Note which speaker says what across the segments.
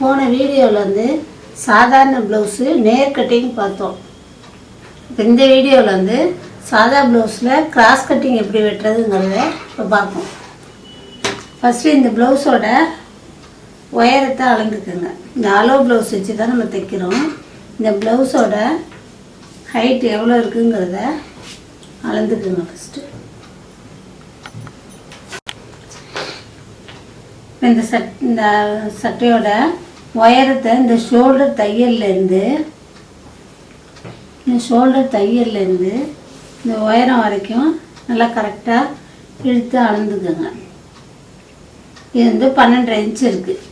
Speaker 1: போன வீடியோவில் வந்து சாதாரண ப்ளவுஸு நேர் கட்டிங் பார்த்தோம். இப்போ இந்த வீடியோவில் வந்து சாதா ப்ளவுஸில் கிராஸ் கட்டிங் எப்படி வெட்டுறதுங்கிறத இப்போ பார்ப்போம். ஃபஸ்ட்டு இந்த ப்ளவுஸோட உயரத்தை அளந்துக்குங்க. இந்த அலோ ப்ளவுஸ் வச்சு தான் நம்ம தைக்கிறோம். இந்த ப்ளவுஸோட ஹைட் எவ்வளோ இருக்குங்கிறத அளந்துக்குங்க ஃபஸ்ட்டு இந்த சட் இந்த சட்டையோட உயரத்தை இந்த ஷோல்டர் தையல்லேருந்து இந்த ஷோல்டர் தையல்லேருந்து இந்த உயரம் வரைக்கும் நல்லா கரெக்டாக இழுத்து அளந்துக்குங்க. இது வந்து பன்னெண்டரை இன்ச்சு இருக்குது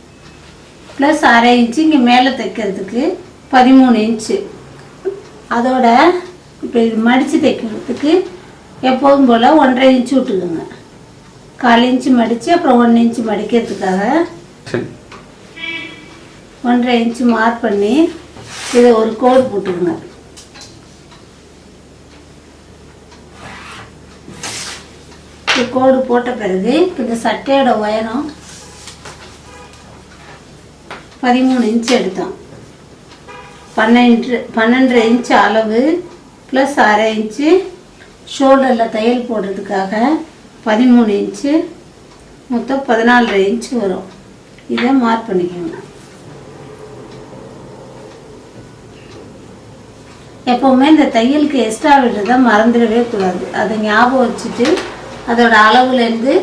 Speaker 1: ப்ளஸ் அரை இன்ச்சு இங்கே மேலே தைக்கிறதுக்கு பதிமூணு இன்ச்சு அதோட இப்போ இது மடித்து தைக்கிறதுக்கு எப்போதும் போல் ஒன்றரை இன்ச்சு விட்டுக்குங்க. கால் இன்ச்சு மடித்து அப்புறம் ஒன்று இன்ச்சு மடிக்கிறதுக்காக
Speaker 2: சரி.
Speaker 1: ஒன்றரை இன்ச்சு மார்க் பண்ணி இதை ஒரு கோடு போட்டுக்கோங்க கோடு போட்ட பிறகு இந்த சட்டையோட உயரம் பதிமூணு இன்ச்சு எடுத்தோம். பன்னெண்டு பன்னெண்டரை இன்ச்சு அளவு ப்ளஸ் அரை இன்ச்சு ஷோல்டரில் தையல் போடுறதுக்காக பதிமூணு இன்ச்சு மொத்தம் பதினாலரை இன்ச்சு வரும். இதை மார்க் பண்ணிக்கோங்க. எப்போவுமே இந்த தையலுக்கு எக்ஸ்ட்ரா விடுறத மறந்துடவே கூடாது. அதை ஞாபகம் வச்சுட்டு அதோட அளவுலேருந்து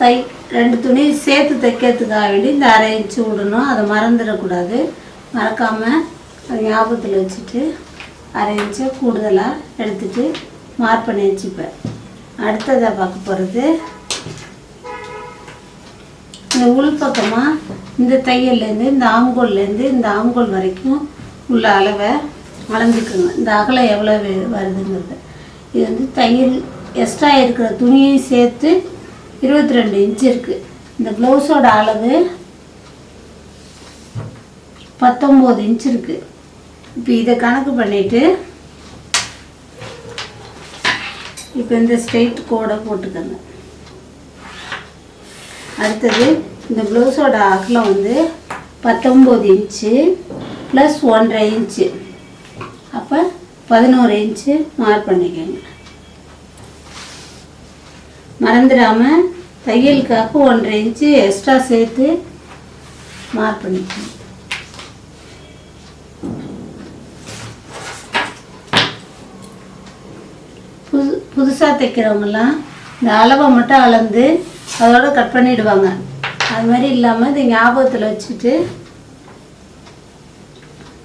Speaker 1: தை ரெண்டு துணி சேர்த்து தைக்கிறதுக்காக வேண்டி இந்த அரை இன்ச்சு விடணும். அதை மறந்துடக்கூடாது. மறக்காமல் அதை ஞாபகத்தில் வச்சுட்டு அரை இன்ச்சை கூடுதலாக எடுத்துட்டு மார்க் பண்ணி வச்சுப்பேன். அடுத்ததாக பார்க்க போகிறது இந்த உள் பக்கமாக இந்த தையல்லேருந்து இந்த ஆம்கோல்லேருந்து இந்த ஆம்கோல் வரைக்கும் உள்ள அளவை அளந்துக்குங்க இந்த அகலம் எவ்வளோ வருதுங்கிறது. இது வந்து தையல் எக்ஸ்ட்ரா இருக்கிற துணியை சேர்த்து இருபத்தி ரெண்டு இன்ச்சு இருக்குது இந்த ப்ளவுஸோட அளவு பத்தொம்போது இன்ச் இருக்குது இப்போ இதை கணக்கு பண்ணிவிட்டு இப்போ இந்த ஸ்ட்ரெயிட் கோடை போட்டுக்கோங்க. அடுத்தது இந்த ப்ளவுஸோட அகலம் வந்து பத்தொம்போது இன்ச்சு ப்ளஸ் ஒன்றரை இன்ச்சு பதினோரு இன்ச்சு மார்க் பண்ணிக்கோங்க. மறந்துடாமல் தையலுக்காக ஒன்றரை இன்ச்சு எக்ஸ்ட்ரா சேர்த்து மார்க் பண்ணிக்கோங்க. புது புதுசாக தைக்கிறவங்கலாம் இந்த அளவை மட்டும் அளந்து அதோட கட் பண்ணிவிடுவாங்க அது மாதிரி இல்லாமல் இதை ஞாபகத்தில் வச்சுட்டு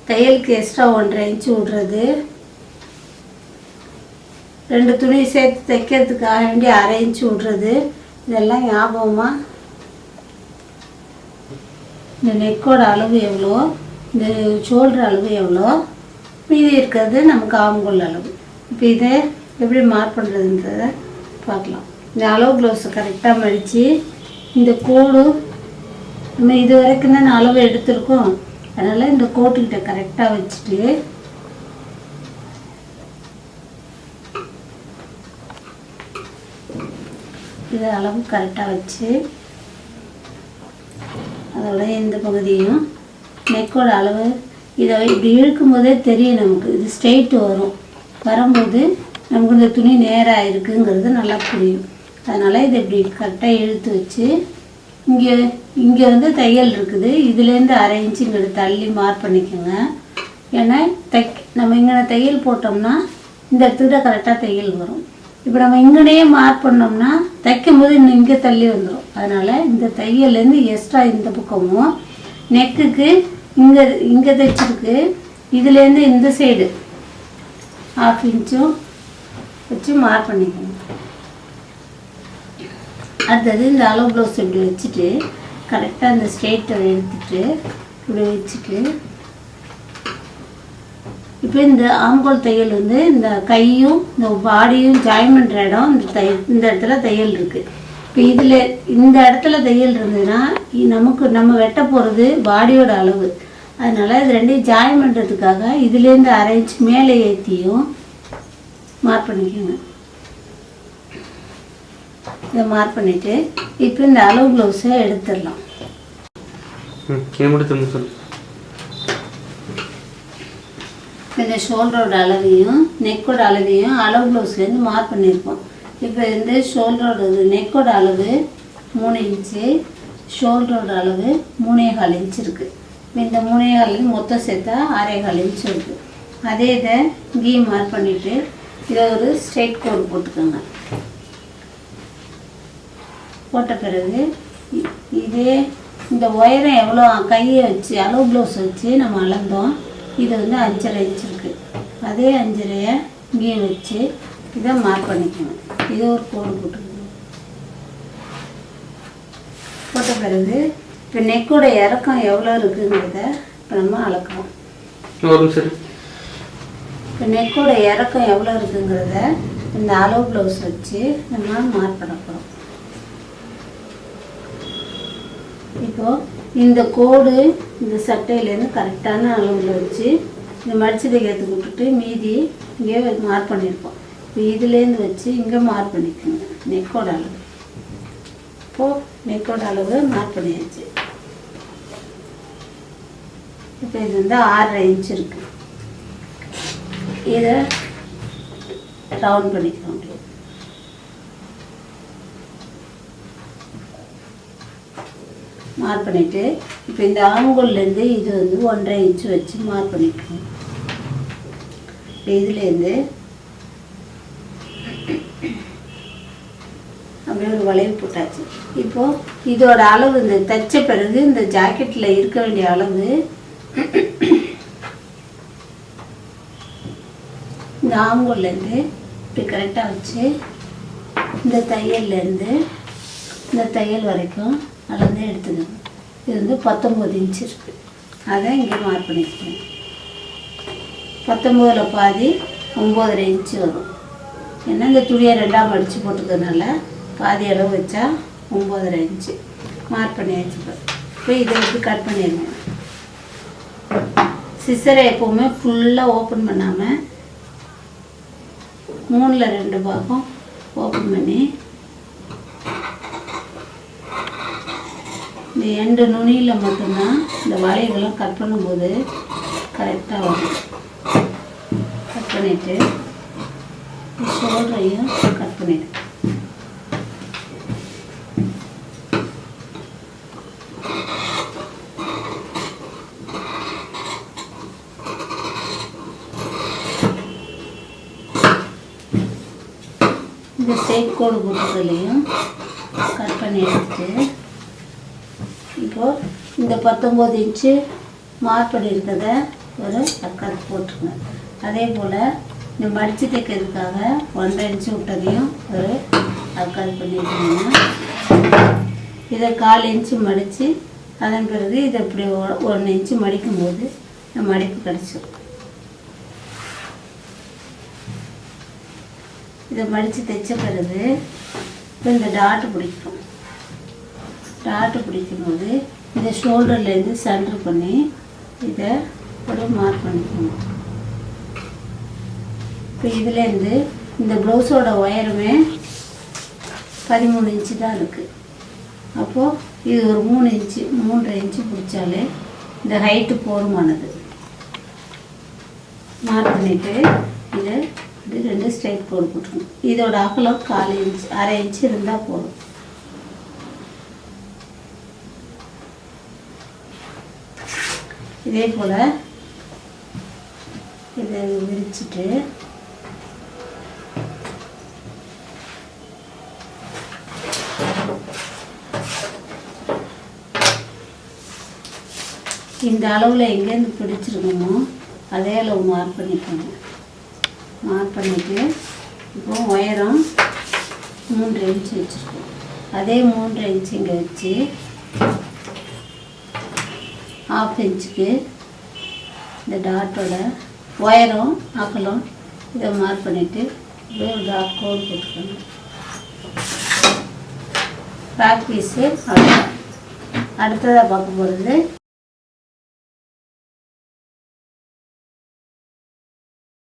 Speaker 1: தையலுக்கு எக்ஸ்ட்ரா ஒன்றரை இன்ச்சு விட்றது ரெண்டு துணி சேர்த்து தைக்கிறதுக்காக வேண்டி அரேஞ்ச் விட்றது இதெல்லாம் ஞாபகமாக இந்த நெக்கோட அளவு எவ்வளோ? இந்த ஷோல்டர் அளவு எவ்வளோ? மீதி இருக்கிறது நமக்கு ஆம்கோல் அளவு. இப்போ இதை எப்படி மார்க் பண்ணுறதுன்றத பார்க்கலாம். இந்த அளவு ப்ளவுஸை கரெக்டாக மடித்து இந்த கோடு நம்ம இது வரைக்கும் தான் அளவு எடுத்திருக்கோம். அதனால் இந்த கோட்டுக்கிட்ட கரெக்டாக வச்சுட்டு இது அளவு கரெக்டாக வச்சு அதோட இந்த பகுதியும் நெக்கோட அளவு இதை இப்படி இழுக்கும் போதே தெரியும் நமக்கு. இது ஸ்ட்ரெயிட் வரும். வரும்போது நமக்கு இந்த துணி நேராக இருக்குங்கிறது நல்லா புரியும். அதனால் இதை இப்படி கரெக்டாக இழுத்து வச்சு இங்கே இங்கே வந்து தையல் இருக்குது. இதுலேருந்து அரை இன்ச்சு இங்கிட்ட தள்ளி மார்க் பண்ணிக்கோங்க. ஏன்னா தைக் நம்ம இங்கே தையல் போட்டோம்னா இந்த இடத்துக்கிட்ட கரெக்டாக தையல் வரும். இப்போ நம்ம இங்கனையே மார்க் பண்ணோம்னா தைக்கும் போது இன்னும் இங்கே தள்ளி வந்துடும் அதனால் இந்த தையல்லேருந்து எக்ஸ்ட்ரா இந்த பக்கமும் நெக்குக்கு இங்கே இங்கே தைச்சிருக்கு இதுலேருந்து இந்த சைடு ஹாஃப் இன்ச்சும் வச்சு மார்க் பண்ணிக்கணும் அடுத்தது இந்த அளவு ப்ளவுஸ் இப்படி வச்சுட்டு கரெக்டாக இந்த ஸ்ட்ரெயிட்டை எடுத்துட்டு இப்படி வச்சுட்டு இப்போ இந்த ஆம்கோல் தையல் வந்து இந்த கையும் இந்த பாடியும் ஜாயின் பண்ணுற இடம் இந்த தை இந்த இடத்துல தையல் இருக்குது இப்போ இதில் இந்த இடத்துல தையல் இருந்ததுன்னா நமக்கு நம்ம வெட்ட போகிறது பாடியோட அளவு. அதனால் இது ரெண்டையும் ஜாயின் பண்ணுறதுக்காக இதுலேருந்து அரேஞ்ச் மேலே ஏற்றியும் மார்க் பண்ணிக்கோங்க. இதை மார்க் பண்ணிவிட்டு இப்போ இந்த அளவு ப்ளவுஸை எடுத்துடலாம்
Speaker 2: ம் இது மட்டும் திரும்ப சொல்லு
Speaker 1: இந்த ஷோல்டரோட அளவையும் நெக்கோட அளவையும் அளவு ப்ளவுஸ்லேருந்து மார்க் பண்ணியிருக்கோம். இப்போ வந்து ஷோல்டரோட நெக்கோட அளவு மூணு இன்ச்சு ஷோல்டரோட அளவு மூணே கால் இன்ச் இருக்குது இப்போ இந்த மூணே கால் மொத்தம் சேர்த்தா ஆறே கால் இன்ச் இருக்குது அதே இதை கீ மார்க் பண்ணிவிட்டு இதை ஒரு ஸ்ட்ரெயிட் கோடு போட்டுக்கோங்க. போட்ட பிறகு இதே இந்த உயரம் எவ்வளோ கையை வச்சு அளவு ப்ளவுஸ் வச்சு நம்ம அளந்தோம். இது வந்து அஞ்சரை இன்ச் இருக்குது அதே அஞ்சரையை இங்கேயும் வச்சு இதை மார்க் பண்ணிக்கணும். இது ஒரு கோடு போட்டுக்கணும். போட்ட பிறகு இப்போ நெக்கோட இறக்கம் எவ்வளோ இருக்குங்கிறத இப்போ நம்ம அளக்கலாம். இப்போ நெக்கோட இறக்கம் எவ்வளோ இருக்குங்கிறத இந்த அளவு ப்ளவுஸ் வச்சு நம்ம மார்க் பண்ண போகிறோம் இப்போ இந்த கோடு இந்த சட்டையிலேருந்து கரெக்டான அளவில் வச்சு இந்த மடிச்சு ஏற்று விட்டுட்டு மீதி இங்கே மார்க் பண்ணியிருப்போம் இப்போ இதுலேருந்து வச்சு இங்கே மார்க் பண்ணிக்கோங்க. நெக்கோட அளவு. இப்போது நெக்கோட அளவு மார்க் பண்ணியாச்சு. இப்போ இது வந்து ஆறரை இன்ச் இருக்குது இதை ரவுண்ட் பண்ணிக்கிறோம் மார்க் பண்ணிவிட்டு இப்போ இந்த ஆங்கோல்லேருந்து இது வந்து ஒன்றரை இன்ச்சு வச்சு மார்க் பண்ணிக்கணும். இதுலேருந்து அப்படியே ஒரு வளைவு போட்டாச்சு. இப்போ இதோட அளவு இந்த தைச்ச பிறகு இந்த ஜாக்கெட்டில் இருக்க வேண்டிய அளவு இந்த ஆங்கூர்லேருந்து இப்படி கரெக்டாக வச்சு இந்த தையல்லேருந்து இந்த தையல் வரைக்கும் அளந்து எடுத்துக்கணும். இது வந்து பத்தொம்போது இன்ச் இருக்குது அதை இங்கே மார்க் பண்ணிக்கிறேன் பத்தொம்போதில் பாதி ஒம்போதரை இன்ச்சு வரும். ஏன்னா இந்த துணியை ரெண்டாம் அடித்து போட்டுக்கிறதுனால பாதி அளவு வச்சா ஒம்போதரை இன்ச்சு மார்க் பண்ணியாச்சு வச்சுப்பேன் இப்போ இதை வந்து கட் பண்ணிடுங்க. சிசரை எப்போவுமே ஃபுல்லாக ஓப்பன் பண்ணாமல் மூணில் ரெண்டு பாகம் ஓப்பன் பண்ணி இந்த எண்டு நுனியில் மட்டும்தான் இந்த வளைவுலாம் கட் பண்ணும்போது கரெக்டாக வரும். கட் பண்ணிவிட்டு ஷோல்டரையும் கட் பண்ணிவிடு இந்த ஸ்ட்ரெயிட் கோடு கட் பண்ணி எடுத்துட்டு இந்த பத்தொம்போது இன்ச்சு மார்படி இருக்கிறத ஒரு தக்காளி போட்டுருங்க அதே போல் இந்த மடித்து தைக்கிறதுக்காக ஒன்றரை இன்ச்சு விட்டதையும் ஒரு தக்காளி பண்ணியிருக்கீங்கன்னா இதை கால் இன்ச்சு மடித்து அதன் பிறகு இதை இப்படி ஒ- ஒன்று இன்ச்சு மடிக்கும்போது இந்த மடிப்பு கிடச்சிடும் இதை மடித்து தைச்ச பிறகு இப்போ இந்த டாட்டு பிடிக்கும். டாட்டு பிடிக்கும்போது இதை ஷோல்டர்லேருந்து சென்டர் பண்ணி இதை ஒரு மார்க் பண்ணிக்கணும் இப்போ இதுலேருந்து இந்த ப்ளவுஸோட ஒயருமே பதிமூணு இன்ச்சு தான் இருக்குது அப்போது இது ஒரு மூணு இன்ச்சு மூன்றரை இன்ச்சு பிடிச்சாலே இந்த ஹைட்டு போதுமானது. மார்க் பண்ணிவிட்டு இதை இது ரெண்டு ஸ்ட்ரைட் கோடு போட்டுக்கணும். இதோட அகலம் கால் இன்ச் அரை இன்ச்சு இருந்தால் போதும். இதே போல் இதை விரிச்சிட்டு இந்த அளவில் எங்கேருந்து பிடிச்சிருக்கோமோ அதே அளவு மார்க் பண்ணிக்கோங்க. மார்க் பண்ணிவிட்டு இப்போ உயரம் மூன்று இன்ச் வச்சுருக்கோம். அதே மூன்று இன்ச் இங்கே வச்சு ஆஃப் இன்ச்சுக்கு இந்த டாட்டோட ஒயரும் அகலம் இதை மார்க் பண்ணிவிட்டு இப்படியே ஒரு டாட் கோடு போட்டுக்கோங்க. பேக் பீஸு அடுத்ததாக பார்க்க போகிறது